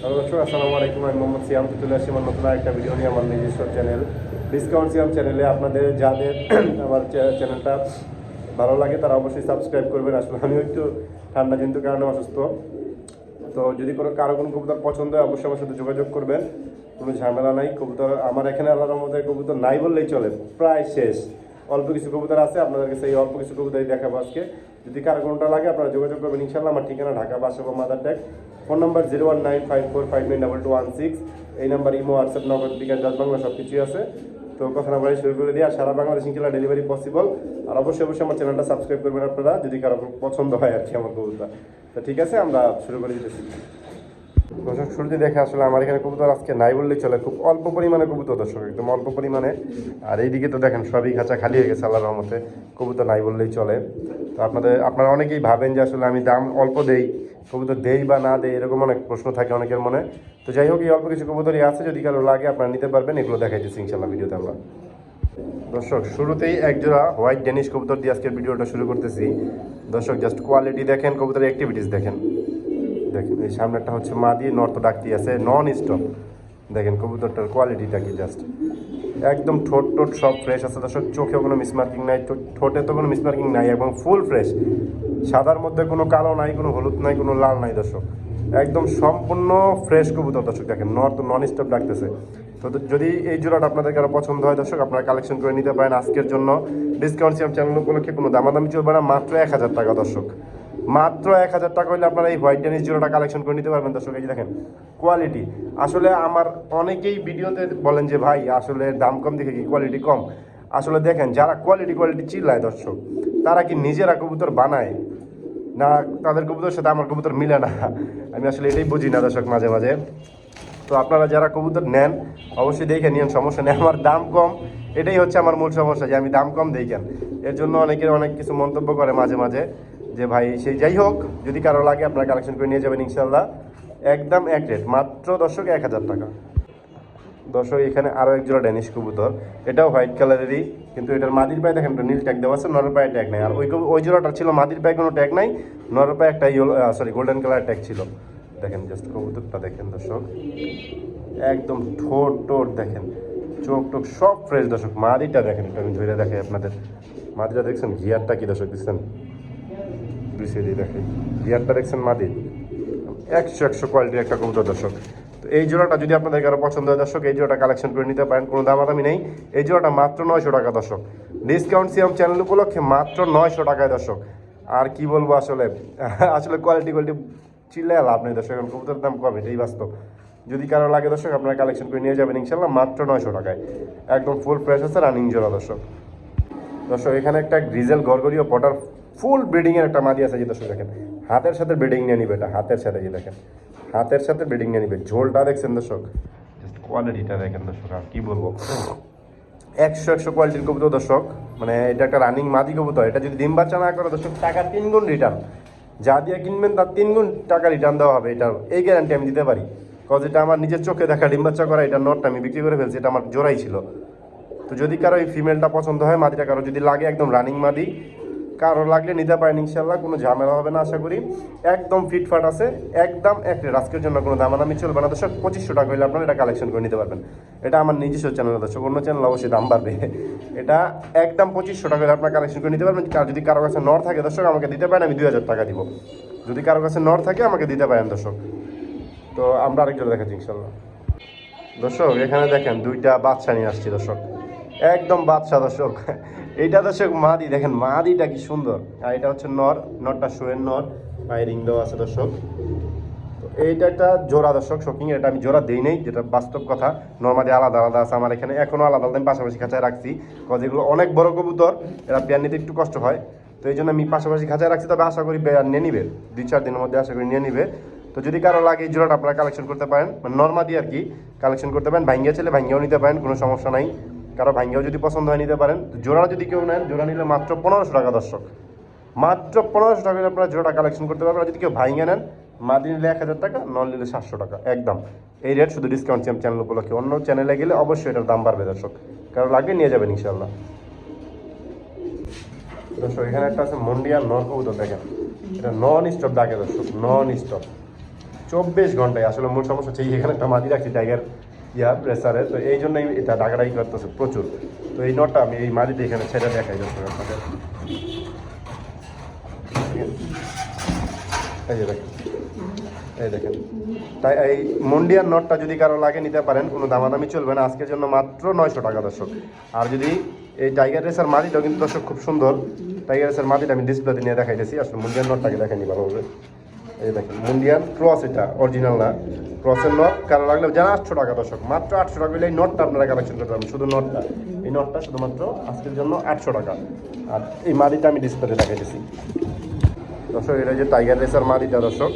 নতুন একটা আমার নিজস্ব চ্যানেল ডিসকাউন্ট চ্যানেলে আপনাদের যাদের আমার চ্যানেলটা ভালো লাগে তারা অবশ্যই সাবস্ক্রাইব করবেন আসলে আমিও একটু ঠান্ডা জনিত কারণে অসুস্থ তো যদি কোনো কারও কোনো কবুতর পছন্দ হয় অবশ্যই আমার সাথে যোগাযোগ করবেন কোনো ঝামেলা নাই কবুতর আমার এখানে আল্লাহর মধ্যে কবুতর নাই বললেই চলে প্রায় শেষ অল্প কিছু কবুতর আছে আপনাদের সেই অল্প কিছু কবুতরই দেখাবো আজকে। যদি কারও কোনটা লাগে, আপনারা যোগাযোগ করবেন। ইনশাল্লাহ আমার ঠিকানা ঢাকা বাস Basabo Madartek. Phone number zero one nine five four five nine double two one six. এই number imo, WhatsApp, Nagad bKash, দশ বাংলা সব কিছুই আছে। তো কথা না বলে শুরু করে দিয়ে আর সারা বাংলাদেশ ইনশাল্লাহ ডেলিভারি পসিবল আর অবশ্যই অবশ্যই আমার চ্যানেলটা সাবস্ক্রাইব করবেন আপনারা, যদি কারও পছন্দ হয় আর কি আমার কবুতর। তো ঠিক আছে, আমরা শুরু করে দিতেছি। দর্শক, শুরুতে দেখে আসলে আমার এখানে কবুতর আজকে নাই বললেই চলে। খুব অল্প পরিমাণে কবুতর দর্শক, একদম অল্প পরিমাণে। আর এইদিকে তো দেখেন সবই খাঁচা খালি হয়ে গেছে আল্লাহর রহমতে, কবুতর নাই বললেই চলে। তো আপনাদের, আপনারা অনেকেই ভাবেন যে আসলে আমি দাম অল্প দেই, কবুতর দেই বা না দেই, এরকম অনেক প্রশ্ন থাকে অনেকের মনে। তো যাই হোক, এই অল্প কিছু কবুতরই আছে, যদি কারও লাগে আপনারা নিতে পারবেন, এগুলো দেখাই দিচ্ছি ইনশাল্লাহ ভিডিওতে আমরা। দর্শক, শুরুতেই একজোড়া হোয়াইট ডেনিশ কবুতর দিয়ে আজকের ভিডিওটা শুরু করতেছি। দর্শক জাস্ট কোয়ালিটি দেখেন, কবুতরের অ্যাক্টিভিটিস দেখেন। দেখেন, এই সামনেটা হচ্ছে মা দিয়ে নর্থ ডাকতি আছে নন স্টপ দেখেন, কবুতরটার কোয়ালিটিটা কি জাস্ট একদম ঠোঁট টোট সব ফ্রেশ আছে, দর্শক চোখে কোনো মিসমার্কিং নাই ঠোঁটে তো কোনো মিসমার্কিং নাই, এবং ফুল ফ্রেশ সাদার মধ্যে কোনো কালো নাই, কোনো হলুদ নাই, কোনো লাল নাই, দর্শক। একদম সম্পূর্ণ ফ্রেশ কবুতর, দর্শক, দেখেন, নর্থ নন স্টপ ডাকতেছে। তো তো যদি এই জোড়াটা আপনাদের কারও পছন্দ হয়, দর্শক, আপনারা কালেকশন করে নিতে পারেন আজকের জন্য। ডিসকাউন্ট সিএম চ্যানেল উপলক্ষে কোনো দামাদামি চলবে না, মাত্র এক হাজার টাকা, দর্শক। মাত্র এক হাজার টাকা হলে আপনারা এই হোয়াইট ডেনিস জোড়াটা কালেকশন করে নিতে পারবেন। দর্শক, এই দেখেন কোয়ালিটি আসলে আমার অনেকেই ভিডিওতে বলেন যে, ভাই, আসলে দাম কম দেখে কি কোয়ালিটি কম? আসলে দেখেন, যারা কোয়ালিটি কোয়ালিটি চিল্লায় দর্শক, তারা কি নিজেরা কবুতর বানায়? না, তাদের কবুতরের সাথে আমার কবুতর মিলে না। আমি আসলে এটাই বুঝি না দর্শক, মাঝে মাঝে। তো আপনারা যারা কবুতর নেন, অবশ্যই দেখে নিন সমস্যা নেই। আমার দাম কম, এটাই হচ্ছে আমার মূল সমস্যা যে, আমি দাম কম দেখেন এর জন্য অনেকের অনেক কিছু মন্তব্য করে মাঝে মাঝে। যে ভাই সেই যাই হোক, যদি কারও লাগে আপনারা কালেকশন করে নিয়ে যাবেন ইনশাল্লাহ একদম এক রেট মাত্র দর্শক এক হাজার টাকা। দর্শক, এখানে আরও এক জোড়া ড্যানিশ কবুতর। এটাও হোয়াইট কালারেরই কিন্তু এটার মাদির পায়ে দেখেন, নীল ট্যাগ দেওয়া আছে নরের পায়ে ট্যাগ নাই। আর ওই ওই জোড়াটা ছিল মাদির পায়ে কোনো ট্যাগ নাই নরের পায়ে একটা yellow sorry golden colour tag ছিল। দেখেন জাস্ট কবুতরটা দেখেন দর্শক। একদম ঠোঁট টোট দেখেন, চোখ টোক সব ফ্রেশ দর্শক। মাদিটা দেখেন, একটু আমি ধরে দেখাই আপনাদের। মাদিটা দেখছেন গিয়ারটা কি দর্শক দেখছেন দুই সাইডে দেখে। গিয়ারটা দেখছেন মাদির একশো একশো কোয়ালিটির একটা কবুতর, দর্শক। তো এই জোড়াটা যদি আপনাদের কারও পছন্দ হয়, দর্শক, এই জোড়াটা কালেকশন করে নিতে পারেন, কোনো দামাদামি নেই। এই জোড়াটা মাত্র নয়শো টাকা, দর্শক। ডিসকাউন্ট সিএম চ্যানেল উপলক্ষে মাত্র নয়শো টাকায়, দর্শক। আর কি বলব আসলে? আসলে কোয়ালিটি কোয়ালিটি চিল্লে লাভ নেই, দর্শক। এখন কবুতরের দাম কম, এটাই বাস্তব। যদি কারও লাগে, দর্শক, আপনারা কালেকশন করে নিয়ে যাবেন ইনশাল্লাহ মাত্র নয়শো টাকায়। একদম ফুল ফ্রেশ আছে রানিং জোড়া, দর্শক। দর্শক, এখানে একটা গ্রিজেল গরগরীয় পটার ফুল ব্রিডিং এর একটা মাদি আছে যে দর্শক দেখেন। হাতের সাথে ব্রিডিং নিয়ে নিবে এটা হাতের সাথে যে দেখেন। হাতের সাথে ব্রিডিং নিয়ে নিবে ঝোলটা দেখছেন দর্শক? জাস্ট কোয়ালিটিটা দেখেন দর্শক আর কি বলব? একশো একশো কোয়ালিটির কবুতর দর্শক মানে এটা একটা রানিং মাদি কবুতর এটা যদি ডিম বাচ্চা না করে দর্শক টাকা তিন গুণ রিটার্ন যা দিয়ে কিনবেন তার তিন গুণ টাকা রিটার্ন দেওয়া হবে এটা এই গ্যারান্টি আমি দিতে পারি। কজ এটা আমার নিজের চোখে দেখা ডিম বাচ্চা করা এটা নটটা আমি বিক্রি করে ফেলছি এটা আমার জোড়াই ছিল। তো যদি কারও এই ফিমেলটা পছন্দ হয় মাদিটা কারও যদি লাগে একদম রানিং মাদি কারও লাগলে নিতে পারেন ইনশাল্লাহ কোনো ঝামেলা হবে না, আশা করি। একদম ফিটফাট আছে, একদম এক আজকের জন্য কোনো দামাদামি চলবে না, দর্শক, পঁচিশশো টাকা হলে আপনারা এটা কালেকশন করে নিতে পারবেন। এটা আমার নিজস্ব চ্যানেল দর্শক, অন্য চ্যানেল অবশ্যই দাম বাড়বে। এটা একদম পঁচিশশো টাকা হলে আপনারা কালেকশন করে নিতে পারবেন। আর যদি কারও কাছে নর থাকে, দর্শক, আমাকে দিতে পারেন, আমি দুই হাজার টাকা দিব। যদি কারও কাছে নর থাকে, আমাকে দিতে পারেন, দর্শক। তো আমরা আরেকজন দেখাচ্ছি ইনশাল্লাহ দর্শক, এখানে দেখেন দুইটা বাচ্চা নিয়ে আসছি, দর্শক। একদম বাচ্চা দর্শক। এইটা দর্শক মাদি, দেখেন মাদিটা কি সুন্দর। আর এটা হচ্ছে নর, নরটা শোয়ের নর। পায়ে রিং দেওয়া আছে দর্শক। তো এইটা একটা জোড়া দর্শক শোকিং এটা আমি জোড়া দিই নেই, যেটা বাস্তব কথা। নর্মালি আলাদা আলাদা আছে, আমার এখানে এখনও আলাদা আলাদা আমি পাশাপাশি খাঁচায় রাখছি। কজ এগুলো অনেক বড় কবুতর, এরা পেয়ার নিতে একটু কষ্ট হয়। তো এই জন্য আমি পাশাপাশি খাঁচায় রাখছি, তবে আশা করি পেয়ার নিয়ে নিবে। দুই চার দিনের মধ্যে আশা করি নিয়ে নিবে। তো যদি কারও লাগে এই জোড়াটা আপনারা কালেকশন করতে পারেন। মানে নর্মাদি আর কি কালেকশন করতে পারেন। ভাঙ্গিয়া ছেলে ভাঙ্গিয়াও নিতে পারেন, কোনো সমস্যা নাই। কারও ভাঙ্গিয়াও যদি পছন্দ হয় নিতে পারেন। জোড়া যদি কেউ নেন, জোড়া নিলে মাত্র পনেরোশো টাকা দর্শক। মাত্র পনেরোশো টাকা আপনারা জোড়া কালেকশন করতে পারবেন। যদি কেউ ভাঙ্গিয়ে নেন, মাদি নিলে এক হাজার টাকা নন নিলে সাতশো টাকা, একদম। এই রেট শুধু ডিসকাউন্ট চ্যানেল উপলক্ষে। অন্য চ্যানেলে গেলে অবশ্যই এটার দাম বাড়বে দর্শক। কারও লাগবে নিয়ে যাবেন ইনশাল্লাহ দর্শক, এখানে একটা আছে মন্ডিয়া নর কবুতর, দেখেন। এটা নন স্টপ ডাকে দর্শক নন স্টপ চব্বিশ ঘন্টায়, আসলে মূল সমস্যা হচ্ছে এখানে একটা মাদি রাখছি টাইগার ইয়া প্রেসারে তো এই জন্যই এটা ডাকাডাকি করতেছে প্রচুর। তো এই নটটা আমি এই মাদিতে এখানে ছেড়ে দেখাই যাচ্ছে আপনাদের। এই যে দেখেন। এই দেখেন। তাই এই মন্ডিয়ার নটটা যদি কারও লাগে নিতে পারেন, কোনো দামাদামি চলবে না। আজকের জন্য মাত্র নয়শো টাকা দর্শক। আর যদি এই টাইগার রেসার মাদিটাও কিন্তু দর্শক খুব সুন্দর, টাইগার রেসার মাদিটা আমি ডিসপ্লেতে নিয়ে দেখাইতেছি। আসলে মুন্ডিয়ান নটটাকে দেখাইনি ভালোভাবে। এই দেখেন মুন্ডিয়ান ক্রস এটা অরিজিনাল না। ক্রসের নট কারও লাগলে যারা আটশো টাকা দর্শক, মাত্র আটশো টাকা হলে এই নটটা আপনারা কালেকশন করতে পারবেন, শুধু নটটা। এই নটটা শুধুমাত্র আজকের জন্য আটশো টাকা। আর এই মাদিটা আমি ডিসপ্লেতে দেখাইতেছি। দর্শক, এটা যে টাইগার রেসার মাদিটা দর্শক,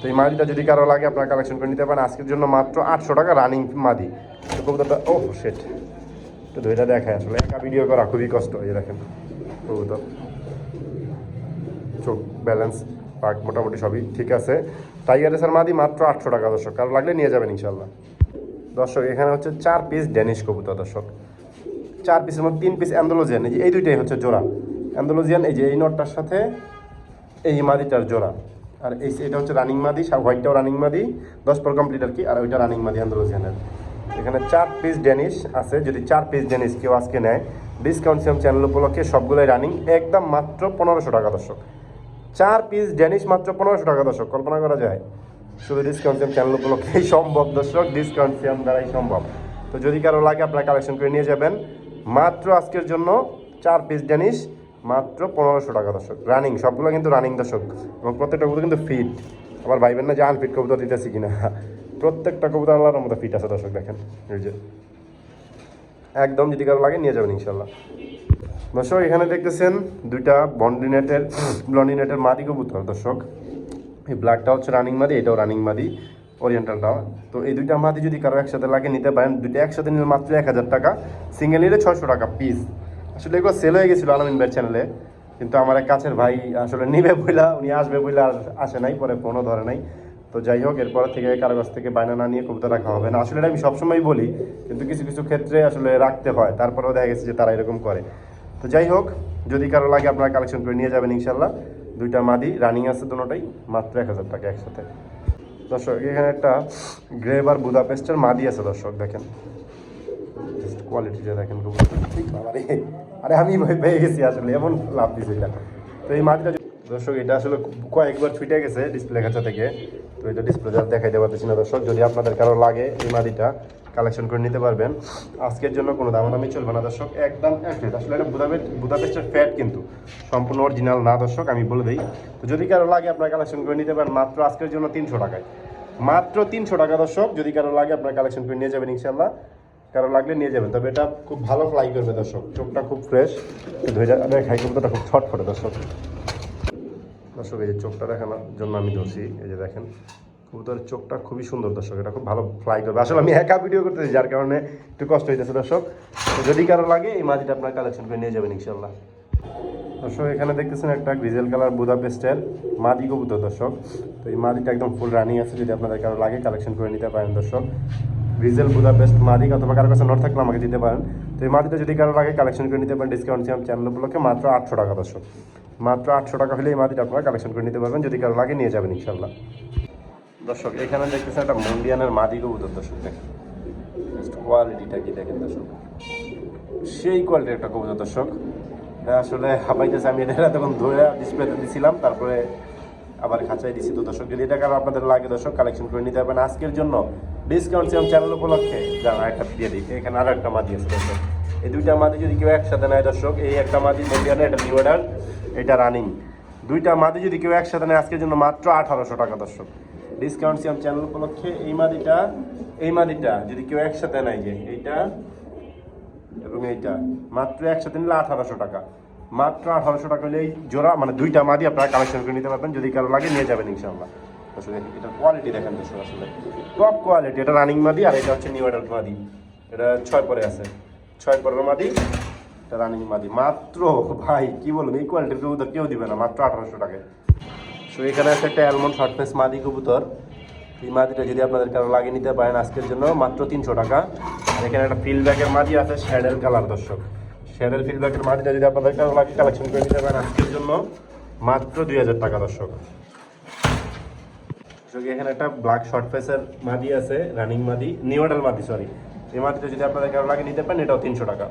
তো এই মাদিটা যদি কারও লাগে আপনারা কালেকশন করে নিতে পারেন, আজকের জন্য মাত্র আটশো টাকা রানিং মাদি তো কবুতরটা, ও সেট তো দুইটা দেখায় আসলে, একা ভিডিও করা খুবই কষ্ট, এই দেখেন, কবুতর। চোখ ব্যালেন্স পার্ক মোটামুটি সবই ঠিক আছে। টাইগার রেসার মাদি মাত্র আটশো টাকা দর্শক, কারও লাগলে নিয়ে যাবেন ইনশাল্লাহ দর্শক, এখানে হচ্ছে চার পিস ড্যানিশ কবুতর দর্শক। চার পিসের মধ্যে তিন পিস অ্যান্ডোলজিয়ান এই যে এই দুইটাই হচ্ছে জোড়া। অ্যান্ডোলজিয়ান এই যে এই নটটার সাথে এই মাদিটার জোড়া। আর এই এটা হচ্ছে রানিং মাদি হোয়াইটটাও রানিং মাদি, দশ পর কমপ্লিট আর কি, আর ওইটা রানিং মাদি আন্দোলনের এখানে চার পিস ডেনিশ আছে, যদি চার পিস ডেনিশ কেউ আজকে নেয় ডিসকাউন্ট সিএম চ্যানেল উপলক্ষে সবগুলোই রানিং একদম মাত্র পনেরোশো টাকা দর্শক। চার পিস ডেনিশ মাত্র পনেরোশো টাকা দর্শক, কল্পনা করা যায়। শুধু ডিসকাউন্ট সিএম চ্যানেল উপলক্ষেই সম্ভব দর্শক ডিসকাউন্ট দ্বারাই সম্ভব। তো যদি কারও লাগে, আপনারা কালেকশন করে নিয়ে যাবেন। মাত্র আজকের জন্য চার পিস ডেনিশ মাত্র পনেরোশো টাকা দর্শক। রানিং সবগুলো কিন্তু রানিং দর্শক। এবং প্রত্যেকটা কবুতর কিন্তু ফিট আবার ভাইবেন না যে আনফিট কবুতর দিতেছি কিনা। প্রত্যেকটা কবুতর আল্লাহর মতো ফিট আছে দর্শক, দেখেন। এই যে। একদম যদি কারও লাগে, নিয়ে যাবেন ইনশাল্লাহ দর্শক, এখানে দেখতেছেন দুইটা বন্ডিনেটের ব্লন্ডিনেটের মাদি কবুতর, দর্শক। এই ব্ল্যাকটা হচ্ছে রানিং মাদি, এটাও রানিং মাদি ওরিয়েন্টালটাও তো এই দুইটা মাদি যদি কারও একসাথে লাগে, নিতে পারেন। দুইটা একসাথে নিলে মাত্র এক হাজার টাকা। সিঙ্গেল নিলে ছয়শো টাকা পিস আসলে এগুলো সেল হয়ে গেছিল আলামিন ভাইয়ের চ্যানেলে কিন্তু আমার এক কাছের ভাই আসলে নিবে বইলা, উনি আসবে বইলা, আর আসে নাই, পরে ফোনও ধরে নাই। তো যাই হোক, এরপর থেকে কারও কাছ থেকে বায়না না নিয়ে কবিতা রাখা হবে না। আসলে আমি সবসময় বলি, কিন্তু কিছু কিছু ক্ষেত্রে আসলে রাখতে হয়। তারপরেও দেখা গেছে যে তারা এরকম করে। তো যাই হোক, যদি কারও লাগে আপনারা কালেকশন করে নিয়ে যাবেন ইনশাল্লাহ দুইটা মাদি রানিং আছে দুটোটাই মাত্র এক হাজার টাকা একসাথে। দর্শক, এখানে একটা গ্রেভ আর বুদাপেস্টের মাদি আছে দর্শক, দেখেন। কোয়ালিটিটা দেখেন ঠিক বাবারে, আরে আমি পেয়ে গেছি আসলে, এমন লাভ দিছে এটা। তো এই মাটিটা দর্শক, এটা আসলে কয়েকবার ছুটে গেছে ডিসপ্লে কাছা থেকে। তো এটা ডিসপ্লে দেখাইতে পারতেছি না দর্শক, যদি আপনাদের কারও লাগে এই মাটিটা কালেকশন করে নিতে পারবেন। আজকের জন্য কোনো দামাদামি চলবে না দর্শক, একদম অ্যাক্রেট আসলে এটা বুদাপেস্ট, বুদাপেস্টের ফ্যাট কিন্তু। সম্পূর্ণ অরিজিনাল না দর্শক, আমি বলে দিই। তো যদি কারও লাগে আপনারা কালেকশন করে নিতে পারেন, মাত্র আজকের জন্য তিনশো টাকায়। মাত্র তিনশো টাকা দর্শক, যদি কারও লাগে আপনারা কালেকশন করে নিয়ে যাবেন ইনশাল্লাহ কারও লাগলে নিয়ে যাবেন, তবে এটা খুব ভালো ফ্লাই করবে দর্শক। চোখটা খুব ফ্রেশ ধরে খাই কবুতরটা খুব ছট করে দর্শক। দর্শক, এই যে চোখটা দেখানোর জন্য আমি ধরছি। এই যে দেখেন কবুতরের চোখটা খুবই সুন্দর, দর্শক। এটা খুব ভালো ফ্লাই করবে আসলে আমি একা ভিডিও করতেছি, যার কারণে একটু কষ্ট হইতেছে, দর্শক। যদি কারও লাগে, এই মাটিটা আপনার কালেকশন করে নিয়ে যাবেন ইনশাল্লাহ দর্শক, এখানে দেখতেছেন একটা গ্রিজেল কালার বুদা পেস্টের মাদি কবুতর, দর্শক। তো এই মাদিটা একদম ফুল রানিং আছে, যদি আপনাদের কারও লাগে কালেকশন করে নিতে পারেন, দর্শক। গ্রিজেল বুদা পেস্ট মাদি, অথবা কারও কাছে নট থাকলে আমাকে দিতে পারেন। তো এই মাদিটা যদি কারও লাগে কালেকশন করে নিতে পারেন ডিসকাউন্ট চ্যানেল উপলক্ষে মাত্র আটশো টাকা, দর্শক। মাত্র আটশো টাকা হলে এই মাদিটা আপনারা কালেকশন করে নিতে পারবেন, যদি কারও লাগে, নিয়ে যাবেন ইনশাল্লাহ দর্শক, এখানে দেখতেছেন একটা মন্ডিয়ানের মাদি কবুতর, দর্শক, দেখেন। কোয়ালিটিটা কি দেখেন, দর্শক? সেই কোয়ালিটির একটা কবুতর, দর্শক। এটা আসলে হাবাইতেছে আমি এটা তখন ধরে ডিসপ্লেতে দিছিলাম, তারপরে আবার খাঁচাই দিছি তো, দর্শক, যদি এটা কারণ আপনাদের লাগে, দর্শক কালেকশন করে নিতে পারবেন। আজকের জন্য ডিসকাউন্ট সিএম চ্যানেল উপলক্ষে যারা একটা দিয়ে দিই, এখানে আরও একটা মাদি আছে, দর্শক। এই দুইটা মাদি যদি কেউ একসাথে নেয়, দর্শক, এই একটা মাদি মন্ডিয়ানের, এটা নিউ এটা রানিং দুইটা মাদি যদি কেউ একসাথে নেয়, আজকের জন্য মাত্র আঠারোশো টাকা, দর্শক। ডিসকাউন্ট সিএম চ্যানেল উপলক্ষে এই মাদিটা এই মাদিটা, যদি কেউ একসাথে নেয় যে, এইটা এবং এইটা, মাত্র একসাথে নিলে আঠারোশো টাকা। মাত্র আঠারোশো টাকা হলে এই জোড়া মানে দুইটা মাদি আপনারা কালেকশন করে নিতে পারবেন, যদি কারও লাগে নিয়ে যাবেন ইনশাল্লাহ আসলে এটার কোয়ালিটি দেখেন দর্শক আসলে টপ কোয়ালিটি এটা রানিং মাদি আর এটা হচ্ছে নিউ অ্যাডাল্ট মাদি। এটা ছয় পরে আছে। ছয় পরের মাদি, এটা রানিং মাদি। মাত্র, ভাই, কি বলব, এই কোয়ালিটির কবুতর কেউ দিবে না, মাত্র আঠারোশো টাকায়। সো এখানে আছে একটা অ্যালমন্ড শর্টফেস মাদি কবুতর। এই মাদিটা যদি আপনাদের কারও লাগিয়ে নিতে পারেন আজকের জন্য, মাত্র তিনশো টাকা। আর এখানে একটা ফিল্ড ব্যাগের মাদি আছে শ্যাডেল কালার দর্শক। শ্যাডেল ফিল্ড ব্যাগের মাদিটা যদি আপনাদের কারও লাগে কালেকশন করে নিতে পারেন আজকের জন্য, মাত্র দুই হাজার টাকা, দর্শক। তো এখানে একটা ব্ল্যাক শর্ট ফেসের মাদি আছে রানিং মাদি নিউ মডেল মাদি সরি এই মাদিটা যদি আপনাদের কারও লাগে নিতে পারেন, এটাও তিনশো টাকা।